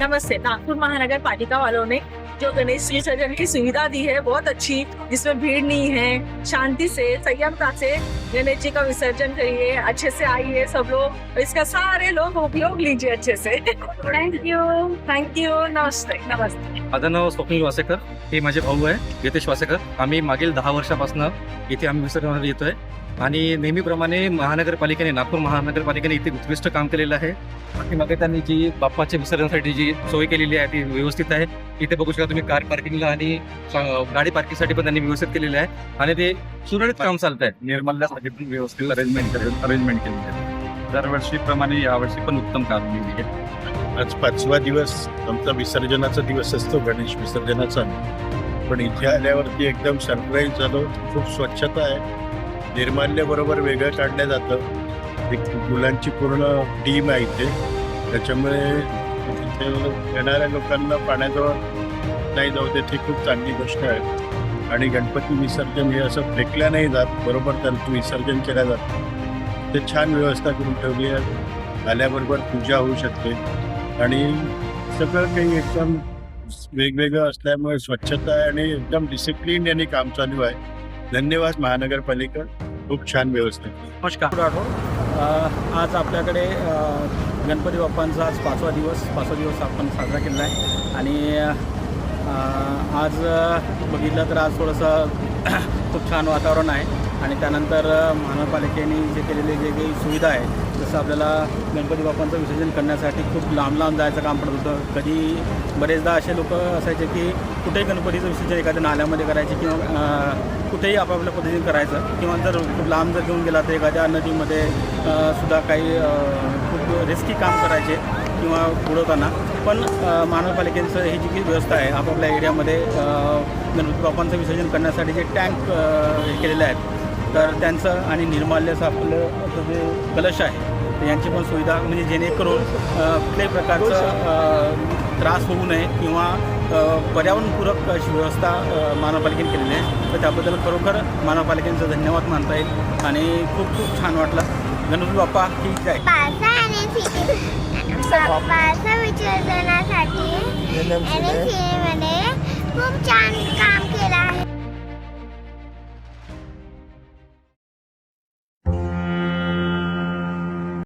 नमस्ते. नागपूर महानगर पालिका जो गणेश विसर्जन की सुविधा दी है बहुत अच्छी जिसमें भीड़ नहीं है शांति से संयमता से गणेश जी का विसर्जन करिए अच्छे से आइए सब लोग इसका सारे लोग उपयोग लीजिए अच्छे से। थैंक यू थैंक यू नमस्ते नमस्ते। माझं नाव स्वप्नील वासेकर हे माझे भाऊ आहे यतेश वासेकर. आम्ही मागील दहा वर्षापासून इथे आम्ही विसर्जनाला येतोय. आणि नेहमीप्रमाणे महानगरपालिकेने नागपूर महानगरपालिकेने इथे उत्कृष्ट काम केलेलं आहे. पाठीमागे त्यांनी जी बाप्पाच्या विसर्जनासाठी जी सोय केलेली आहे ती व्यवस्थित आहे. इथे बघू शकता तुम्ही कार पार्किंगला आणि गाडी पार्किंगसाठी पण त्यांनी व्यवस्थित केलेलं आहे. आणि ते सुरळीत काम चालत आहे निर्मल्यासाठी पण व्यवस्थित अरेंजमेंट अरेंजमेंट केलेली आहे. दरवर्षीप्रमाणे यावर्षी पण उत्तम काम केलेली आहे आज पाचवा दिवस आमचा विसर्जनाचा दिवस असतो गणेश विसर्जनाचा. पण इथे आल्यावरती एकदम सरप्राईज झालो. खूप स्वच्छता आहे. निर्माल्याबरोबर वेगळं काढलं जातं. एक मुलांची पूर्ण टीम आहे इथे. त्याच्यामुळे येणाऱ्या लोकांना पाण्याजवळ नाही जाऊ देत ही खूप चांगली गोष्ट आहे. आणि गणपती विसर्जन हे असं फेकल्या नाही जात बरोबर त्यांचं विसर्जन केल्या जातं. ते छान व्यवस्था करून ठेवली आहे. आल्याबरोबर पूजा होऊ शकते. आणि सगळं काही एकदम वेगवेगळं असल्यामुळे स्वच्छता आहे आणि एकदम डिसिप्लिन यांनी काम चालू आहे. धन्यवाद महानगरपालिका. खूप छान व्यवस्था आहे. नमस्कार. आज आपल्याकडे गणपती बाप्पांचा आज पाचवा दिवस पाचवा दिवस आपण साजरा केला आहे. आणि आज बघितलं तर आज थोडंसं खूप छान वातावरण आहे आणि त्यानंतर महानगरपालिकेने जे केलेले जे काही सुविधा आहे जसं आपल्याला गणपती बाप्पांचं विसर्जन करण्यासाठी खूप लांब लांब जायचं काम पडत होतं. कधी बरेचदा असे लोक असायचे की कुठेही गणपतीचं विसर्जन एखाद्या नाल्यामध्ये करायचे किंवा कुठेही आपापल्या पद्धतीने करायचं किंवा जर खूप लांब जर घेऊन गेला तर एखाद्या नदीमध्ये सुद्धा काही खूप रिस्की काम करायचे. किंवा बुडवताना पण महानगरपालिकेचं ही जी काही व्यवस्था आहे आपापल्या एरियामध्ये गणपती म्हणजे बाप्पांचं विसर्जन करण्यासाठी जे टँक हे केलेले आहेत तर त्यांचं आणि निर्माल्याचं आपलं जे कलश आहे यांची पण सुविधा म्हणजे जेणेकरून कुठल्याही प्रकारचं त्रास होऊ नये किंवा पर्यावरणपूरक अशी व्यवस्था महानगरपालिकेने केलेली आहे. तर त्याबद्दल खरोखर महानगरपालिकेचं धन्यवाद मानता येईल आणि खूप खूप छान वाटलं. गणपती बाप्पा ठीक आहे. विसर्जनासाठी खूप छान काम